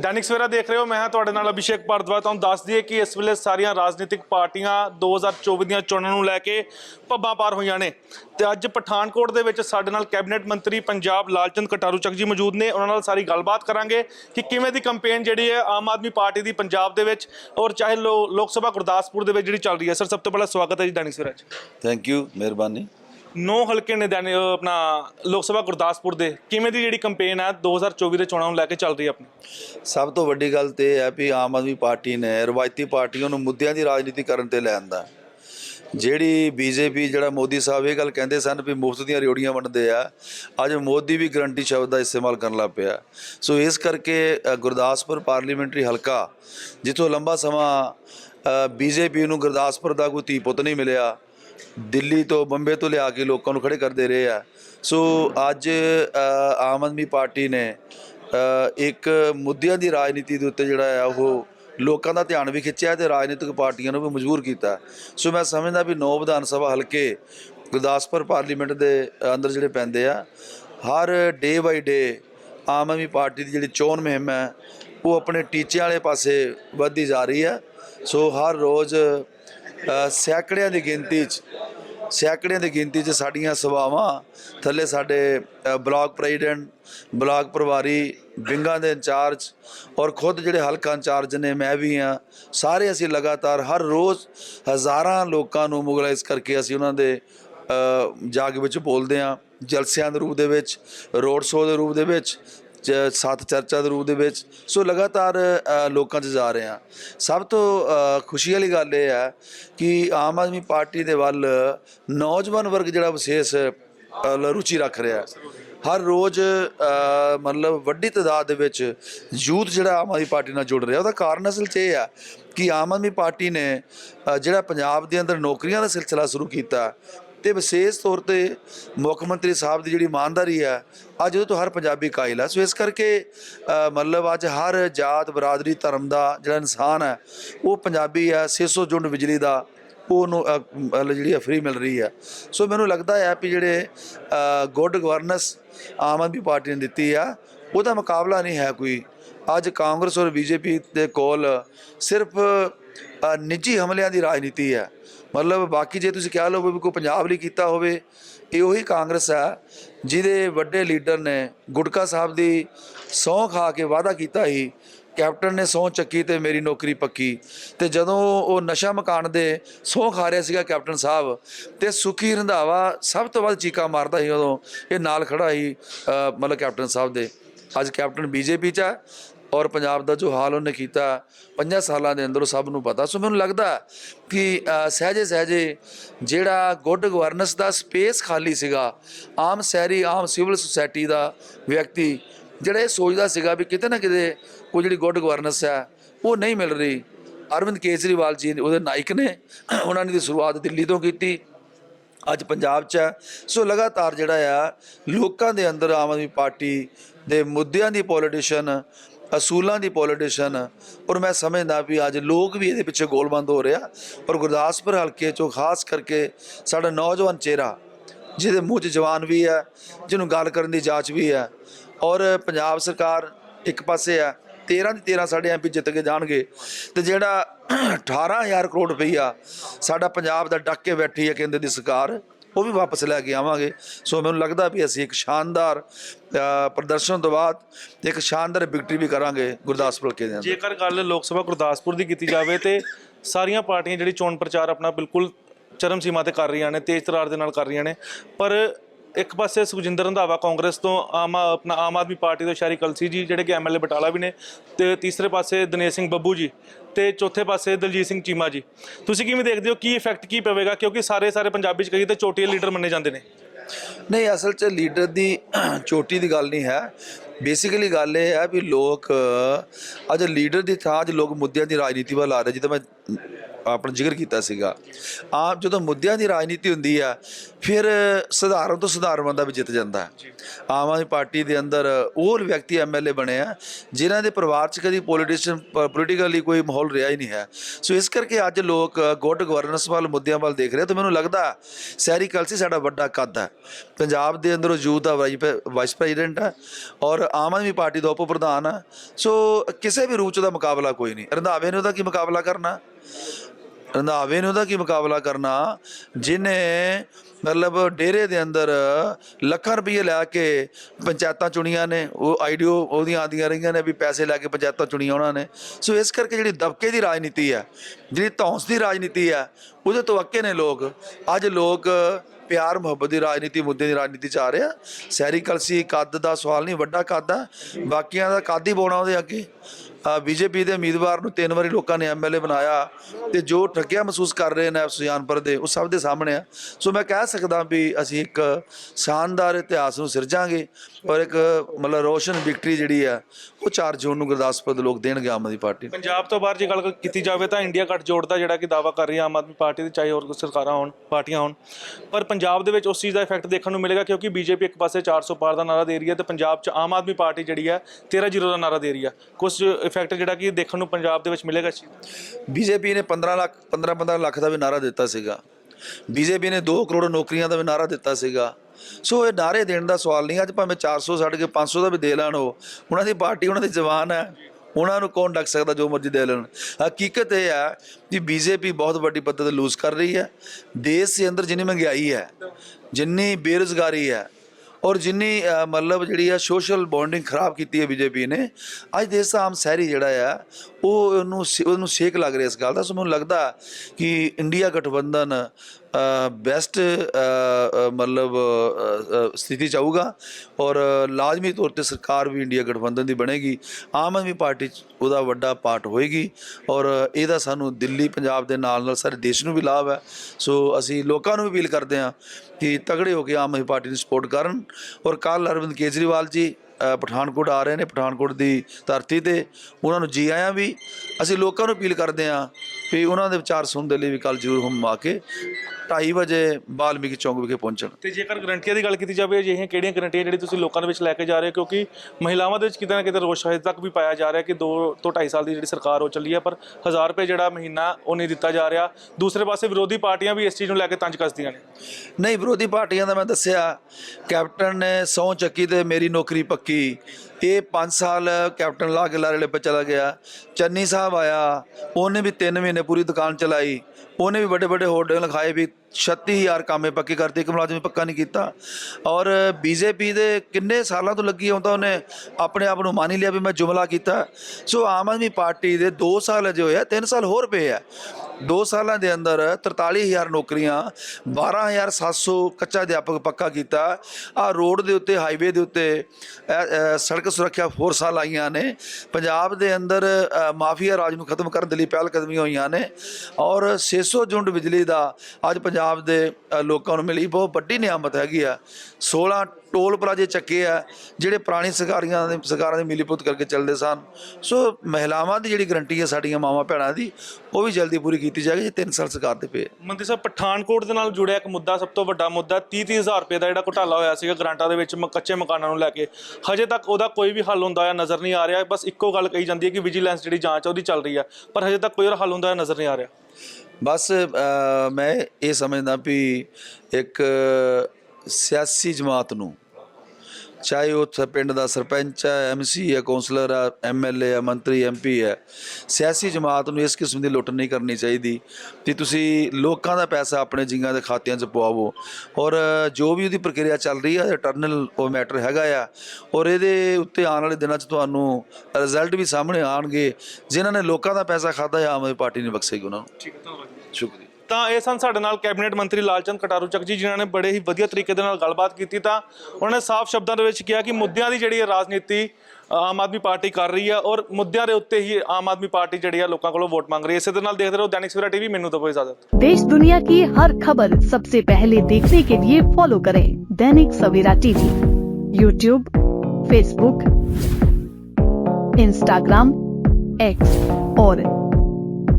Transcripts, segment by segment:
ਦੈਨਿਕ ਸਵੇਰਾ ਦੇਖ ਰਹੇ ਹੋ, ਮੈਂ ਹਾਂ ਤੁਹਾਡੇ ਨਾਲ ਅਭਿਸ਼ੇਕ ਭਾਰਦਵਾਜ। ਤੁਹਾਨੂੰ ਦੱਸ ਦਈਏ ਕਿ ਇਸ ਵੇਲੇ ਸਾਰੀਆਂ ਰਾਜਨੀਤਿਕ ਪਾਰਟੀਆਂ 2024 ਦੀਆਂ ਚੋਣਾਂ ਨੂੰ ਲੈ ਕੇ ਪੱਬਾਂ ਪਾਰ ਹੋਈਆਂ ਨੇ। ਤੇ ਅੱਜ ਪਠਾਨਕੋਟ ਦੇ ਵਿੱਚ ਸਾਡੇ ਨਾਲ ਕੈਬਨਿਟ ਮੰਤਰੀ ਪੰਜਾਬ ਲਾਲਚੰਦ ਕਟਾਰੂ ਚੱਕ ਜੀ ਮੌਜੂਦ ਨੇ। ਉਹਨਾਂ ਨਾਲ ਸਾਰੀ ਗੱਲਬਾਤ ਕਰਾਂਗੇ ਕਿ ਕਿਵੇਂ ਦੀ ਕੰਪੇਨ ਜਿਹੜੀ ਹੈ ਆਮ ਆਦਮੀ ਪਾਰਟੀ ਦੀ ਪੰਜਾਬ ਦੇ ਵਿੱਚ ਔਰ ਚਾਹੇ ਲੋ- ਲੋਕ ਸਭਾ ਗੁਰਦਾਸਪੁਰ ਦੇ ਵਿੱਚ ਜਿਹੜੀ ਚੱਲ ਰਹੀ ਹੈ। ਸਰ, ਸਭ ਤੋਂ ਪਹਿਲਾਂ ਸਵਾਗਤ ਹੈ ਜੀ ਦੈਨਿਕ ਸਵੇਰਾ 'ਚ। ਥੈਂਕ ਯੂ ਮਿਹਰਬਾਨੀ। ਨੌ ਹਲਕੇ ਨੇ ਦੈਨਿਕ ਆਪਣਾ ਲੋਕ ਸਭਾ ਗੁਰਦਾਸਪੁਰ ਦੇ। ਕਿਵੇਂ ਦੀ ਜਿਹੜੀ ਕੰਪੇਨ ਹੈ 2024 ਦੇ ਚੋਣਾਂ ਨੂੰ ਲੈ ਕੇ ਚੱਲ ਰਹੀ ਹੈ ਆਪਣੀ? ਸਭ ਤੋਂ ਵੱਡੀ ਗੱਲ ਤੇ ਇਹ ਹੈ ਵੀ ਆਮ ਆਦਮੀ ਪਾਰਟੀ ਨੇ, ਰਵਾਇਤੀ ਪਾਰਟੀਆਂ ਨੂੰ ਮੁੱਦਿਆਂ ਦੀ ਰਾਜਨੀਤੀ ਕਰਨ ਤੇ ਲੈ ਆਂਦਾ ਜਿਹੜੀ ਬੀਜੇਪੀ, ਜਿਹੜਾ ਮੋਦੀ ਸਾਹਿਬ ਇਹ ਗੱਲ ਕਹਿੰਦੇ ਸਨ ਵੀ ਮੁਫਤ ਦੀਆਂ ਰਿਓੜੀਆਂ ਵੰਡਦੇ ਆ, ਅੱਜ ਮੋਦੀ ਵੀ ਗਰੰਟੀ ਸ਼ਬਦ ਦਾ ਇਸਤੇਮਾਲ ਕਰਨ ਲੱਗ ਪਿਆ। ਸੋ ਇਸ ਕਰਕੇ ਗੁਰਦਾਸਪੁਰ ਪਾਰਲੀਮੈਂਟਰੀ ਹਲਕਾ, ਜਿੱਥੋਂ ਲੰਬਾ ਸਮਾਂ ਬੀਜੇਪੀ ਨੂੰ ਗੁਰਦਾਸਪੁਰ ਦਾ ਕੋਈ ਧੀ ਪੁੱਤ ਨਹੀਂ ਮਿਲਿਆ ਦਿੱਲੀ ਤੋਂ ਬੰਬੇ ਤੋਂ ਲਿਆ ਕੇ ਲੋਕਾਂ ਨੂੰ ਖੜੇ ਕਰਦੇ ਰਹੇ ਆ। ਸੋ ਅੱਜ ਆਮ ਆਦਮੀ ਪਾਰਟੀ ਨੇ ਇੱਕ ਮੁੱਦਿਆਂ ਦੀ ਰਾਜਨੀਤੀ ਦੇ ਉੱਤੇ ਜਿਹੜਾ ਆ, ਉਹ ਲੋਕਾਂ ਦਾ ਧਿਆਨ ਵੀ ਖਿੱਚਿਆ ਤੇ ਰਾਜਨੀਤਿਕ ਪਾਰਟੀਆਂ ਨੂੰ ਵੀ ਮਜਬੂਰ ਕੀਤਾ। ਸੋ ਮੈਂ ਸਮਝਦਾ ਵੀ ਨੌ ਵਿਧਾਨ ਸਭਾ ਹਲਕੇ ਗੁਰਦਾਸਪੁਰ ਪਾਰਲੀਮੈਂਟ ਦੇ ਅੰਦਰ ਜਿਹੜੇ ਪੈਂਦੇ ਆ, ਹਰ ਡੇ ਬਾਈ ਡੇ ਆਮ ਆਦਮੀ ਪਾਰਟੀ ਦੀ ਜਿਹੜੀ ਚੋਣ ਮੁਹਿੰਮ ਹੈ, ਉਹ ਆਪਣੇ ਟੀਚੇ ਵਾਲੇ ਪਾਸੇ ਵੱਧਦੀ ਜਾ ਰਹੀ ਹੈ। ਸੋ ਹਰ ਰੋਜ਼ ਸੈਂਕੜਿਆਂ ਦੀ ਗਿਣਤੀ 'ਚ ਸੈਂਕੜਿਆਂ ਦੀ ਗਿਣਤੀ 'ਚ ਸਾਡੀਆਂ ਸਭਾਵਾਂ ਥੱਲੇ ਸਾਡੇ ਬਲਾਕ ਪ੍ਰੈਜ਼ੀਡੈਂਟ, ਬਲਾਕ ਪ੍ਰਭਾਰੀ, ਵਿੰਗਾਂ ਦੇ ਇੰਚਾਰਜ ਔਰ ਖੁਦ ਜਿਹੜੇ ਹਲਕਾ ਇੰਚਾਰਜ ਨੇ, ਮੈਂ ਵੀ ਆ ਸਾਰੇ ਅਸੀਂ ਲਗਾਤਾਰ ਹਰ ਰੋਜ਼ ਹਜ਼ਾਰਾਂ ਲੋਕਾਂ ਨੂੰ ਮੋਬਿਲਾਈਜ਼ ਕਰਕੇ ਅਸੀਂ ਉਹਨਾਂ ਦੇ ਜਾਗ ਵਿੱਚ ਬੋਲਦੇ ਆ ਜਲਸਿਆਂ ਦੇ ਰੂਪ ਦੇ ਵਿੱਚ, ਰੋਡ ਸ਼ੋਅ ਦੇ ਰੂਪ ਦੇ ਵਿੱਚ ਸੱਤ ਚਰਚਾ ਦੇ ਰੂਪ ਦੇ ਵਿੱਚ। ਸੋ ਲਗਾਤਾਰ ਲੋਕਾਂ 'ਚ ਜਾ ਰਹੇ ਆ ਸਭ ਤੋਂ ਖੁਸ਼ੀ ਵਾਲੀ ਗੱਲ ਇਹ ਹੈ ਕਿ ਆਮ ਆਦਮੀ ਪਾਰਟੀ ਦੇ ਵੱਲ ਨੌਜਵਾਨ ਵਰਗ ਜਿਹੜਾ ਵਿਸ਼ੇਸ਼ ਰੁਚੀ ਰੱਖ ਰਿਹਾ ਹਰ ਰੋਜ਼ ਮਤਲਬ ਵੱਡੀ ਤਾਦਾਦ ਦੇ ਵਿੱਚ ਯੂਥ ਜਿਹੜਾ ਆਮ ਆਦਮੀ ਪਾਰਟੀ ਨਾਲ ਜੁੜ ਰਿਹਾ। ਉਹਦਾ ਕਾਰਨ ਅਸਲ 'ਚ ਇਹ ਆ ਕਿ ਆਮ ਆਦਮੀ ਪਾਰਟੀ ਨੇ ਜਿਹੜਾ ਪੰਜਾਬ ਦੇ ਅੰਦਰ ਨੌਕਰੀਆਂ ਦਾ ਸਿਲਸਿਲਾ ਸ਼ੁਰੂ ਕੀਤਾ ਤੇ ਵਿਸ਼ੇਸ਼ ਤੌਰ ਤੇ ਮੁੱਖ ਮੰਤਰੀ ਸਾਹਿਬ ਦੀ ਜਿਹੜੀ ਇਮਾਨਦਾਰੀ ਹੈ ਅੱਜ ਉਹ ਤੋਂ ਹਰ ਪੰਜਾਬੀ ਕਾਇਲ ਹੈ। ਸੋ ਇਸ ਕਰਕੇ ਮਤਲਬ ਅੱਜ ਹਰ ਜਾਤ ਬਰਾਦਰੀ ਧਰਮ ਦਾ ਜਿਹੜਾ ਇਨਸਾਨ ਹੈ ਉਹ ਪੰਜਾਬੀ ਹੈ। 600 ਯੂਨਿਟ ਬਿਜਲੀ ਦਾ ਉਹਨੂੰ ਅ, ਮਤਲਬ ਜਿਹੜੀ ਫ੍ਰੀ ਮਿਲ ਰਹੀ ਹੈ। ਸੋ ਮੈਨੂੰ ਲੱਗਦਾ ਹੈ ਵੀ ਜਿਹੜੇ good governance Aam Aadmi party ਨੇ ਦਿੱਤੀ ਆ ਉਹਦਾ ਮੁਕਾਬਲਾ ਨਹੀਂ ਹੈ ਕੋਈ। ਅੱਜ ਕਾਂਗਰਸ ਔਰ ਬੀਜੇਪੀ ਦੇ ਕੋਲ ਸਿਰਫ ਨਿੱਜੀ ਹਮਲਿਆਂ ਦੀ ਰਾਜਨੀਤੀ ਹੈ। ਮਤਲਬ ਬਾਕੀ ਜੇ ਤੁਸੀਂ ਕਹਿ ਲਓ ਵੀ ਕੋਈ ਪੰਜਾਬ ਲਈ ਕੀਤਾ ਹੋਵੇ, ਇਹ ਉਹੀ ਕਾਂਗਰਸ ਹੈ, ਜਿਹਦੇ ਵੱਡੇ ਲੀਡਰ ਨੇ ਗੁਟਕਾ ਸਾਹਿਬ ਦੀ ਸਹੁੰ ਖਾ ਕੇ ਵਾਅਦਾ ਕੀਤਾ ਸੀ, ਕੈਪਟਨ ਨੇ ਸਹੁੰ ਚੱਕੀ ਤੇ ਮੇਰੀ ਨੌਕਰੀ ਪੱਕੀ। ਤੇ ਜਦੋਂ ਉਹ ਨਸ਼ਾ ਮਕਾਨ ਦੇ ਸਹੁੰ ਖਾ ਰਿਹਾ ਸੀਗਾ ਕੈਪਟਨ ਸਾਹਿਬ, ਤੇ ਸੁਖੀ ਰੰਧਾਵਾ ਸਭ ਤੋਂ ਵੱਧ ਚੀਕਾ ਮਾਰਦਾ ਸੀ ਉਦੋਂ, ਇਹ ਨਾਲ ਖੜਾ ਸੀ ਮਤਲਬ ਕੈਪਟਨ ਸਾਹਿਬ ਦੇ। ਅੱਜ ਕੈਪਟਨ ਬੀਜੇਪੀ ਚ ਹੈ ਔਰ ਪੰਜਾਬ ਦਾ ਜੋ ਹਾਲ ਉਹਨੇ ਕੀਤਾ ਪੰਜਾਂ ਸਾਲਾਂ ਦੇ ਅੰਦਰ ਉਹ ਸਭ ਨੂੰ ਪਤਾ। ਸੋ ਮੈਨੂੰ ਲੱਗਦਾ ਕਿ ਅ, ਸਹਿਜੇ ਸਹਿਜੇ ਜਿਹੜਾ ਗੁੱਡ ਗਵਰਨੈਂਸ ਦਾ ਸਪੇਸ ਖਾਲੀ ਸੀਗਾ ਆਮ ਸ਼ਹਿਰੀ ਆਮ ਸਿਵਲ ਸੁਸਾਇਟੀ ਦਾ ਵਿਅਕਤੀ ਜਿਹੜਾ ਇਹ ਸੋਚਦਾ ਸੀਗਾ ਵੀ ਕਿਤੇ ਨਾ ਕਿਤੇ ਕੋਈ ਜਿਹੜੀ ਗੁੱਡ ਗਵਰਨੈਂਸ ਹੈ ਉਹ ਨਹੀਂ ਮਿਲ ਰਹੀ। ਅਰਵਿੰਦ ਕੇਜਰੀਵਾਲ ਜੀ ਉਹਦੇ ਨਾਇਕ ਨੇ ਉਹਨਾਂ ਨੇ ਦੀ ਸ਼ੁਰੂਆਤ ਦਿੱਲੀ ਤੋਂ ਕੀਤੀ ਅੱਜ ਪੰਜਾਬ 'ਚ ਹੈ। ਸੋ ਲਗਾਤਾਰ ਜਿਹੜਾ ਆ ਲੋਕਾਂ ਦੇ ਅੰਦਰ ਆਮ ਆਦਮੀ ਪਾਰਟੀ ਦੇ ਮੁੱਦਿਆਂ ਦੀ ਪੋਲੀਟੀਸ਼ਨ ਅਸੂਲਾਂ ਦੀ ਪੋਲੀਟੀਸ਼ਨ ਔਰ ਮੈਂ ਸਮਝਦਾ ਵੀ ਅੱਜ ਲੋਕ ਵੀ ਇਹਦੇ ਪਿੱਛੇ ਗੋਲਬੰਦ ਹੋ ਰਿਹਾ ਔਰ ਗੁਰਦਾਸਪੁਰ ਹਲਕੇ 'ਚੋਂ ਖਾਸ ਕਰਕੇ ਸਾਡਾ ਨੌਜਵਾਨ ਚਿਹਰਾ, ਜਿਹਦੇ ਮੂੰਹ 'ਚ ਜਵਾਨ ਵੀ ਹੈ, ਜਿਹਨੂੰ ਗੱਲ ਕਰਨ ਦੀ ਜਾਂਚ ਵੀ ਹੈ। ਔਰ ਪੰਜਾਬ ਸਰਕਾਰ ਇੱਕ ਪਾਸੇ ਹੈ 13 ਦੀ 13 ਸਾਡੇ ਐਮਪੀ ਜਿੱਤ ਕੇ ਜਾਣਗੇ। ਤੇ ਜਿਹੜਾ 18000 ਕਰੋੜ ਰੁਪਈਆ ਸਾਡਾ ਪੰਜਾਬ ਦਾ ਡੱਕ ਕੇ ਬੈਠੀ ਹੈ ਕੇਂਦਰ ਦੀ ਸਰਕਾਰ ਉਹ ਵੀ ਵਾਪਸ ਲੈ ਕੇ ਆਵਾਂਗੇ। ਸੋ ਮੈਨੂੰ ਲੱਗਦਾ ਵੀ ਅਸੀਂ ਇੱਕ ਸ਼ਾਨਦਾਰ ਪ੍ਰਦਰਸ਼ਨ ਤੋਂ ਬਾਅਦ ਇੱਕ ਸ਼ਾਨਦਾਰ ਵਿਕਟਰੀ ਵੀ ਕਰਾਂਗੇ ਗੁਰਦਾਸਪੁਰ ਕੇ ਦੇ ਅੰਦਰ। ਜੇਕਰ ਗੱਲ ਲੋਕ ਸਭਾ ਗੁਰਦਾਸਪੁਰ ਦੀ ਕੀਤੀ ਜਾਵੇ ਤੇ ਸਾਰੀਆਂ ਪਾਰਟੀਆਂ ਜਿਹੜੀ ਚੋਣ ਪ੍ਰਚਾਰ ਆਪਣਾ ਬਿਲਕੁਲ ਚਰਮ ਸੀਮਾ ਤੇ ਕਰ ਰਹੀਆਂ ਨੇ, ਤੇਜ਼ ਤਰਾਰ ਦੇ ਨਾਲ ਕਰ ਰਹੀਆਂ ਨੇ। ਪਰ ਇੱਕ ਪਾਸੇ ਸੁਖਜਿੰਦਰ ਰੰਧਾਵਾ ਕਾਂਗਰਸ ਤੋਂ ਆਮ ਆਪਣਾ ਆਮ ਆਦਮੀ ਪਾਰਟੀ ਤੋਂ ਸ਼ਾਰੀ ਕਲਸੀ ਜੀ, ਜਿਹੜੇ ਕਿ ਐਮਐਲਏ ਬਟਾਲਾ ਵੀ ਨੇ, ਤੇ ਤੀਸਰੇ ਪਾਸੇ ਦਿਨੇਸ਼ ਸਿੰਘ ਬੱਬੂ ਜੀ, ਤੇ ਚੌਥੇ ਪਾਸੇ ਦਲਜੀਤ ਸਿੰਘ ਚੀਮਾ ਜੀ। ਤੁਸੀਂ ਕਿਵੇਂ ਦੇਖਦੇ ਹੋ, ਕੀ ਇਫੈਕਟ ਕੀ ਪਵੇਗਾ? ਕਿਉਂਕਿ ਸਾਰੇ ਸਾਰੇ ਪੰਜਾਬੀ ਚ ਕਹੀਏ ਤੇ ਚੋਟੀ ਲੀਡਰ ਮੰਨੇ ਜਾਂਦੇ ਨੇ। ਨਹੀਂ, ਅਸਲ 'ਚ ਲੀਡਰ ਦੀ ਚੋਟੀ ਦੀ ਗੱਲ ਨਹੀਂ ਹੈ। ਬੇਸਿਕਲੀ ਗੱਲ ਇਹ ਹੈ ਵੀ ਲੋਕ ਅੱਜ ਲੀਡਰ ਦੀ ਥਾਂ, ਅੱਜ ਲੋਕ ਮੁੱਦਿਆਂ ਦੀ ਰਾਜਨੀਤੀ ਵੱਲ ਆ ਰਹੇ, ਜਿੱਦਾਂ ਮੈਂ ਆਪਣਾ ਜ਼ਿਕਰ ਕੀਤਾ ਸੀਗਾ। ਆਪ ਜਦੋਂ ਮੁੱਦਿਆਂ ਦੀ ਰਾਜਨੀਤੀ ਹੁੰਦੀ ਆ, ਫਿਰ ਸਧਾਰਨ ਤੋਂ ਸਧਾਰਨ ਬੰਦਾ ਵੀ ਜਿੱਤ ਜਾਂਦਾ। ਹੈ ਆਮ ਆਦਮੀ ਪਾਰਟੀ ਦੇ ਅੰਦਰ ਉਹ ਵਿਅਕਤੀ ਐਮਐਲਏ ਬਣੇ ਆ, ਜਿਨ੍ਹਾਂ ਦੇ ਪਰਿਵਾਰ 'ਚ ਕਦੀ ਪੋਲੀਟੀਸ਼ੀਅਨ ਪੋਲੀਟੀਕਲੀ ਕੋਈ ਮਾਹੌਲ ਰਿਹਾ ਹੀ ਨਹੀਂ ਹੈ। ਸੋ ਇਸ ਕਰਕੇ ਅੱਜ ਲੋਕ ਗੁੱਡ ਗਵਰਨੈਂਸ ਵੱਲ, ਮੁੱਦਿਆਂ ਵੱਲ ਦੇਖ ਰਹੇ ਤੇ ਮੈਨੂੰ ਲੱਗਦਾ ਸੈਰੀ ਕਲਸੀ ਸਾਡਾ ਵੱਡਾ ਕੱਦ ਹੈ। ਪੰਜਾਬ ਦੇ ਅੰਦਰ ਯੂਥ ਦਾ ਵਾਈਸ ਪ੍ਰੈਜ਼ੀਡੈਂਟ ਹੈ ਔਰ ਆਮ ਆਦਮੀ ਪਾਰਟੀ ਦਾ ਉਪ ਪ੍ਰਧਾਨ ਹੈ ਸੋ ਕਿਸੇ ਵੀ ਰੂਪ 'ਚ ਦਾ ਮੁਕਾਬਲਾ ਕੋਈ ਨਹੀਂ। ਰੰਧਾਵੇ ਨੇ ਉਹਦਾ ਕੀ ਮੁਕਾਬਲਾ ਕਰਨਾ? ਰੰਧਾਵੇ ਨੇ ਉਹਦਾ ਕੀ ਮੁਕਾਬਲਾ ਕਰਨਾ? ਜਿਨੇ ਮਤਲਬ ਡੇਰੇ ਦੇ ਅੰਦਰ ਲੱਖਾਂ ਰੁਪਏ ਲੈ ਕੇ ਪੰਚਾਇਤਾਂ ਚੁਣੀਆਂ ਨੇ, ਉਹ ਆਈਡੀਓ ਉਹਦੀਆਂ ਆਦੀਆਂ ਰਹੀਆਂ ਨੇ ਵੀ ਪੈਸੇ ਲੈ ਕੇ ਪੰਚਾਇਤਾਂ ਚੁਣੀਆਂ ਉਹਨਾਂ ਨੇ। ਸੋ ਇਸ ਕਰਕੇ ਜਿਹੜੀ ਦਬਕੇ ਦੀ ਰਾਜਨੀਤੀ ਹੈ, ਜਿਹੜੀ ਧੌਂਸ ਦੀ ਰਾਜਨੀਤੀ ਹੈ ਉਹਦੇ ਤੋਂ ਅੱਕੇ ਨੇ ਲੋਕ। ਅੱਜ ਲੋਕ ਪਿਆਰ, ਮੁਹੱਬਤ ਦੀ ਰਾਜਨੀਤੀ, ਮੁੱਦੇ ਦੀ ਰਾਜਨੀਤੀ ਚ ਆ ਰਿਹਾ ਸੈਰੀ ਕਲਸੀ ਕੱਦ ਦਾ ਸਵਾਲ ਨਹੀਂ, ਵੱਡਾ ਕੱਦ ਆ। ਬਾਕੀਆਂ ਦਾ ਕੱਦ ਹੀ ਪਾਉਣਾ ਉਹਦੇ ਅੱਗੇ। ਬੀਜੇਪੀ ਦੇ ਉਮੀਦਵਾਰ ਨੂੰ ਤਿੰਨ ਵਾਰੀ ਲੋਕਾਂ ਨੇ ਐਮਐਲਏ ਬਣਾਇਆ ਤੇ ਜੋ ਠੱਗਿਆ ਮਹਿਸੂਸ ਕਰ ਰਹੇ ਨੇ ਸੁਜਾਨਪੁਰ ਦੇ, ਉਹ ਸਭ ਦੇ ਸਾਹਮਣੇ ਆ। ਸੋ ਮੈਂ ਕਹਿ ਸਕਦਾ ਵੀ ਅਸੀਂ ਇੱਕ ਸ਼ਾਨਦਾਰ ਇਤਿਹਾਸ ਨੂੰ ਸਿਰਜਾਂਗੇ ਔਰ ਇੱਕ ਮਤਲਬ ਰੋਸ਼ਨ ਵਿਕਟਰੀ ਜਿਹੜੀ ਆ, ਉਹ 4 ਜੂਨ ਨੂੰ ਗੁਰਦਾਸਪੁਰ ਦੇ ਲੋਕ ਦੇਣਗੇ ਆਮ ਆਦਮੀ ਪਾਰਟੀ ਪੰਜਾਬ ਤੋਂ ਬਾਹਰ ਜੇ ਗੱਲ ਕੀਤੀ ਜਾਵੇ ਤਾਂ ਇੰਡੀਆ ਗੱਠ ਜੋੜ ਦਾ ਜਿਹੜਾ ਕਿ ਦਾਵਾ ਕਰ ਰਹੀ ਹੈ ਆਮ ਆਦਮੀ ਪਾਰਟੀ ਪਾਰਟੀ ਦੀ ਚਾਹੇ ਹੋਰ ਕੋਈ ਸਰਕਾਰਾਂ ਹੋਣ, ਪਾਰਟੀਆਂ ਹੋਣ, ਪਰ ਪੰਜਾਬ ਦੇ ਵਿੱਚ ਉਸ ਚੀਜ਼ ਦਾ ਇਫੈਕਟ ਦੇਖਣ ਨੂੰ ਮਿਲੇਗਾ ਕਿਉਂਕਿ ਬੀਜੇਪੀ ਇੱਕ ਪਾਸੇ 400 ਪਾਰ ਦਾ ਨਾਰਾ ਦੇ ਰਹੀ ਹੈ ਤੇ ਪੰਜਾਬ 'ਚ ਆਮ ਆਦਮੀ ਪਾਰਟੀ ਜਿਹੜੀ ਹੈ 13-0 ਦਾ ਨਾਰਾ ਦੇ ਰਹੀ ਹੈ। ਕੁਝ ਇਫੈਕਟ ਜਿਹੜਾ ਕਿ ਦੇਖਣ ਨੂੰ ਪੰਜਾਬ ਦੇ ਵਿੱਚ ਮਿਲੇਗਾ ਇਸ ਚੀਜ਼ ਦਾ। ਬੀਜੇਪੀ ਨੇ 15 ਲੱਖ 15 15 ਲੱਖ ਦਾ ਵੀ ਨਾਰਾ ਦਿੱਤਾ ਸੀਗਾ। ਬੀਜੇਪੀ ਨੇ 2 ਕਰੋੜ ਨੌਕਰੀਆਂ ਦਾ ਵੀ ਨਾਰਾ ਦਿੱਤਾ ਸੀਗਾ। ਸੋ ਇਹ ਨਾਰੇ ਦੇਣ ਦਾ ਸਵਾਲ ਨਹੀਂ, ਅੱਜ ਭਾਵੇਂ 400 ਛੱਡ ਕੇ 500 ਦਾ ਵੀ ਦੇ ਲੈਣ ਉਹ, ਉਹਨਾਂ ਦੀ ਪਾਰਟੀ, ਉਹਨਾਂ ਦੀ ਜਵਾਨ ਹੈ। ਉਹਨਾਂ ਨੂੰ ਕੌਣ ਡੱਕ ਸਕਦਾ ਜੋ ਮਰਜ਼ੀ ਦੇ ਲੈਣ। ਹਕੀਕਤ ਇਹ ਹੈ ਕਿ ਬੀਜੇਪੀ ਬਹੁਤ ਵੱਡੀ ਪੱਧਰ ਤੇ ਲੂਜ਼ ਕਰ ਰਹੀ ਹੈ। ਦੇਸ਼ ਦੇ ਅੰਦਰ ਜਿੰਨੀ ਮਹਿੰਗਾਈ ਹੈ, ਜਿੰਨੀ ਬੇਰੁਜ਼ਗਾਰੀ ਹੈ ਔਰ ਜਿੰਨੀ ਮਤਲਬ ਜਿਹੜੀ ਆ ਸੋਸ਼ਲ ਬੌਂਡਿੰਗ ਖਰਾਬ ਕੀਤੀ ਹੈ ਬੀਜੇਪੀ ਨੇ, ਅੱਜ ਦੇਸ਼ ਦਾ ਆਮ ਸ਼ਹਿਰੀ ਜਿਹੜਾ ਆ, ਉਹ ਉਹਨੂੰ ਸੇ- ਉਹਨੂੰ ਸੇਕ ਲੱਗ ਰਿਹਾ ਇਸ ਗੱਲ ਦਾ। ਸੋ ਮੈਨੂੰ ਲੱਗਦਾ ਕਿ ਇੰਡੀਆ ਗਠਬੰਧਨ ਬੈਸਟ ਮਤਲਬ ਸਥਿਤੀ ਚ ਆਊਗਾ ਔਰ ਲਾਜ਼ਮੀ ਤੌਰ ਤੇ ਸਰਕਾਰ ਵੀ ਇੰਡੀਆ ਗਠਬੰਧਨ ਦੀ ਬਣੇਗੀ, ਆਮ ਆਦਮੀ ਪਾਰਟੀ 'ਚ ਉਹਦਾ ਵੱਡਾ ਪਾਰਟ ਹੋਏਗੀ ਔਰ ਇਹਦਾ ਸਾਨੂੰ ਦਿੱਲੀ, ਪੰਜਾਬ ਦੇ ਨਾਲ ਨਾਲ ਸਾਰੇ ਦੇਸ਼ ਨੂੰ ਵੀ ਲਾਭ ਹੈ। ਸੋ ਅਸੀਂ ਲੋਕਾਂ ਨੂੰ ਵੀ ਅਪੀਲ ਕਰਦੇ ਹਾਂ ਕਿ ਤਗੜੇ ਹੋ ਕੇ ਆਮ ਆਦਮੀ ਪਾਰਟੀ ਨੂੰ ਸਪੋਰਟ ਕਰਨ ਔਰ ਕੱਲ ਅਰਵਿੰਦ ਕੇਜਰੀਵਾਲ ਜੀ ਪਠਾਨਕੋਟ ਆ ਰਹੇ ਨੇ ਪਠਾਨਕੋਟ ਦੀ ਧਰਤੀ ਤੇ, ਉਹਨਾਂ ਨੂੰ ਜੀ ਆਇਆਂ ਵੀ। ਅਸੀਂ ਲੋਕਾਂ ਨੂੰ ਅਪੀਲ ਕਰਦੇ ਹਾਂ ਵੀ ਉਹਨਾਂ ਦੇ ਵਿਚਾਰ ਸੁਣਨ ਦੇ ਲਈ ਵੀ ਕੱਲ ਜ਼ਰੂਰ ਹਮ ਆ ਕੇ 2:30 ਵਜੇ ਬਾਲਮੀਕੀ ਚੌਂਕ ਵਿਖੇ ਪਹੁੰਚਣ। ਤੇ ਜੇਕਰ ਗਰੰਟੀਆਂ ਦੀ ਗੱਲ ਕੀਤੀ ਜਾਵੇ ਅਜਿਹੀਆਂ ਕਿਹੜੀਆਂ ਗਰੰਟੀਆਂ ਜਿਹੜੀ ਤੁਸੀਂ ਲੋਕਾਂ ਦੇ ਵਿੱਚ ਲੈ ਕੇ ਜਾ ਰਹੇ ਹੋ? ਕਿਉਂਕਿ ਮਹਿਲਾਵਾਂ ਦੇ ਵਿੱਚ ਕਿਤੇ ਨਾ ਕਿਤੇ ਰੋਸ਼ ਹਜੇ ਤੱਕ ਵੀ ਪਾਇਆ ਜਾ ਰਿਹਾ ਕਿ 2 ਤੋਂ 2.5 ਸਾਲ ਦੀ ਜਿਹੜੀ ਸਰਕਾਰ ਹੋ ਚੱਲੀ ਹੈ ਪਰ 1000 ਰੁਪਏ ਜਿਹੜਾ ਮਹੀਨਾ ਉਹ ਨਹੀਂ ਦਿੱਤਾ ਜਾ ਰਿਹਾ। ਦੂਸਰੇ ਪਾਸੇ ਵਿਰੋਧੀ ਪਾਰਟੀਆਂ ਵੀ ਇਸ ਚੀਜ਼ ਨੂੰ ਲੈ ਕੇ ਤੰਜ ਕੱਸਦੀਆਂ ਨੇ। ਨਹੀਂ ਵਿਰੋਧੀ ਪਾਰਟੀਆਂ ਦਾ ਮੈਂ ਦੱਸਿਆ ਕੈਪਟਨ ਨੇ ਸਹੁੰ ਚੱਕੀ ਤੇ ਮੇਰੀ ਨੌਕਰੀ ਪੱਕੀ। ਇਹ 5 ਸਾਲ ਕੈਪਟਨ ਲਾ ਕੇ ਲਾਰੇ ਪੇ ਚਲਾ ਗਿਆ। ਚੰਨੀ ਸਾਹਿਬ ਆਇਆ ਉਹਨੇ ਵੀ 3 ਮਹੀਨੇ ਪੂਰੀ ਦੁਕਾਨ ਚਲਾਈ। ਉਹਨੇ ਵੀ ਵੱਡੇ ਵੱਡੇ ਹੋਰਡਿੰਗ ਲਿਖਾਏ ਵੀ 36000 ਕਾਮੇ ਪੱਕੇ ਕਰਤੇ, ਇੱਕ ਮੁਲਾਜ਼ਮ ਪੱਕਾ ਨਹੀਂ ਕੀਤਾ। ਔਰ ਬੀਜੇਪੀ ਦੇ ਕਿੰਨੇ ਸਾਲਾਂ ਤੋਂ ਲੱਗੀ ਆਉਂਦਾ ਉਹਨੇ ਆਪਣੇ ਆਪ ਨੂੰ ਮੰਨ ਲਿਆ ਵੀ ਮੈਂ ਜੁਮਲਾ ਕੀਤਾ। ਸੋ ਆਮ ਆਦਮੀ ਪਾਰਟੀ ਦੇ 2 ਸਾਲ ਅਜੇ ਹੋਏ ਆ 3 ਸਾਲ ਹੋਰ ਪਏ ਆ। 2 ਸਾਲਾਂ ਦੇ ਅੰਦਰ 43000 ਨੌਕਰੀਆਂ 12700 ਕੱਚਾ ਅਧਿਆਪਕ ਪੱਕਾ ਕੀਤਾ। ਆ ਰੋਡ ਦੇ ਉੱਤੇ, ਹਾਈਵੇ ਦੇ ਉੱਤੇ ਸੜਕ ਸੁਰੱਖਿਆ ਫੋਰਸਾਂ ਲਾਈਆਂ ਨੇ। ਪੰਜਾਬ ਦੇ ਅੰਦਰ ਮਾਫੀਆ ਰਾਜ ਨੂੰ ਖਤਮ ਕਰਨ ਦੇ ਲਈ ਪਹਿਲ ਕਦਮੀਆਂ ਹੋਈਆਂ ਨੇ। ਔਰ 600 ਯੂਨਿਟ ਬਿਜਲੀ ਦਾ ਅੱਜ ਪੰਜਾਬ ਦੇ ਲੋਕਾਂ ਨੂੰ ਮਿਲੀ। ਬਹੁਤ ਵੱਡੀ ਨਿਆਮਤ ਹੈਗੀ ਆ। 16 ਟੋਲ ਪਲਾਜੇ ਚੱਕੇ ਆ ਜਿਹੜੇ ਪੁਰਾਣੀ ਸਰਕਾਰੀਆਂ ਦੇ ਸਰਕਾਰਾਂ ਦੇ ਮਿਲੀਭੁਗਤ ਕਰਕੇ ਚੱਲਦੇ ਸਨ। ਸੋ ਮਹਿਲਾਵਾਂ ਦੀ ਜਿਹੜੀ ਗਰੰਟੀ ਹੈ ਸਾਡੀਆਂ ਮਾਵਾਂ ਭੈਣਾਂ ਦੀ ਉਹ ਵੀ ਜਲਦੀ ਪੂਰੀ ਕੀਤੀ ਜਾਏਗੀ ਜੇ 3 ਸਾਲ ਸਰਕਾਰ ਦੇ ਪਏ। ਮੰਤਰੀ ਸਾਹਿਬ ਪਠਾਨਕੋਟ ਦੇ ਨਾਲ ਜੁੜਿਆ ਇੱਕ ਮੁੱਦਾ ਸਭ ਤੋਂ ਵੱਡਾ ਮੁੱਦਾ 30 ਹਜ਼ਾਰ ਰੁਪਏ ਦਾ ਜਿਹੜਾ ਘੁਟਾਲਾ ਹੋਇਆ ਸੀਗਾ ਗ੍ਰਾਂਟਾਂ ਦੇ ਵਿੱਚ ਮ- ਕੱਚੇ ਮਕਾਨਾਂ ਨੂੰ ਲੈ ਕੇ। ਹਜੇ ਤੱਕ ਉਹਦਾ ਕੋਈ ਵੀ ਹੱਲ ਹੁੰਦਾ ਹੋਇਆ ਨਜ਼ਰ ਨਹੀਂ ਆ ਰਿਹਾ। ਬਸ ਇੱਕੋ ਗੱਲ ਕਹੀ ਜਾਂਦੀ ਹੈ ਕਿ ਵਿਜੀਲੈਂਸ ਜਿਹੜੀ ਜਾਂਚ ਉਹਦੀ ਚੱਲ ਰਹੀ ਹੈ ਪਰ ਹਜੇ ਤੱਕ ਕੋਈ ਹੋਰ ਹੱਲ ਹੁੰਦਾ ਹੋਇਆ ਨਜ਼ਰ ਨਹੀਂ ਆ ਰਿਹਾ। ਬਸ ਮੈਂ ਇਹ ਸਮਝਦਾ ਵੀ ਇੱਕ ਸਿਆਸੀ ਜਮਾਤ ਨੂੰ ਚਾਹੇ ਉਹ ਪਿੰਡ ਦਾ ਸਰਪੰਚ ਹੈ ਐਮਸੀ ਹੈ ਕੌਂਸਲਰ ਹੈ ਐਮਐਲਏ ਹੈ ਮੰਤਰੀ ਐਮਪੀ ਹੈ। ਸਿਆਸੀ ਜਮਾਤ ਨੂੰ ਇਸ ਕਿਸਮ ਦੀ ਲੁੱਟ ਨਹੀਂ ਕਰਨੀ ਚਾਹੀਦੀ। ਕਿ ਤੁਸੀਂ ਲੋਕਾਂ ਦਾ ਪੈਸਾ ਆਪਣੇ ਜਿੰਗਾਂ ਦੇ ਖਾਤਿਆਂ 'ਚ ਪਵਾਵੋ। ਔਰ ਜੋ ਵੀ ਉਹਦੀ ਪ੍ਰਕਿਰਿਆ ਚੱਲ ਰਹੀ ਹੈ ਇਟਰਨਲ ਉਹ ਮੈਟਰ ਹੈਗਾ ਆ। ਔਰ ਇਹਦੇ ਉੱਤੇ ਆਉਣ ਵਾਲੇ ਦਿਨਾਂ 'ਚ ਤੁਹਾਨੂੰ ਰਿਜ਼ਲਟ ਵੀ ਸਾਹਮਣੇ ਆਣਗੇ ਜਿਨ੍ਹਾਂ ਨੇ ਲੋਕਾਂ ਦਾ ਪੈਸਾ ਖਾਦਾ ਹੈ ਆਮ ਆਦਮੀ ਪਾਰਟੀ ਨਹੀਂ ਬਖਸ਼ੇਗੀ ਉਹਨਾਂ ਨੂੰ। ਠੀਕ ਹੈ ਧੰਨਵਾਦ ਸ਼ੁਕਰੀਆ। ਤਾਂ ਇਹ ਸਨ ਸਾਡੇ ਨਾਲ ਕੈਬਨਿਟ ਮੰਤਰੀ ਲਾਲਚੰਦ ਕਟਾਰੂ ਚੱਕ ਜੀ ਜਿਨ੍ਹਾਂ ਨੇ ਬੜੇ ਹੀ ਵਧੀਆ ਤਰੀਕੇ ਦੇ ਨਾਲ ਗੱਲਬਾਤ ਕੀਤੀ ਤਾਂ ਉਹਨਾਂ ਨੇ ਸਾਫ਼ ਸ਼ਬਦਾਂ ਦੇ ਵਿੱਚ ਕਿਹਾ ਕਿ ਮੁੱਦਿਆਂ ਦੀ ਜਿਹੜੀ ਹੈ ਰਾਜਨੀਤੀ ਅ, ਆਮ ਆਦਮੀ ਪਾਰਟੀ ਕਰ ਰਹੀ ਹੈ ਔਰ ਮੁੱਦਿਆਂ ਦੇ ਉੱਤੇ ਹੀ ਆਮ ਆਦਮੀ ਪਾਰਟੀ ਜਿਹੜੀ ਹੈ ਲੋਕਾਂ ਕੋਲੋਂ ਵੋਟ ਮੰਗ ਰਹੀ ਹੈ ਇਸੇ ਦੇ ਨਾਲ ਦੇਖਦੇ ਰਹੋ ਦੈਨਿਕ ਸਵੇਰਾ ਟੀਵੀ ਮੈਨੂੰ ਦਿਓ ਇਜਾਜ਼ਤ देश दुनिया की हर खबर सबसे पहले देखने के लिए फॉलो करें Dainik Savera TV YouTube Facebook Instagram X और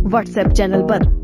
व्हाट्सएप चैनल पर।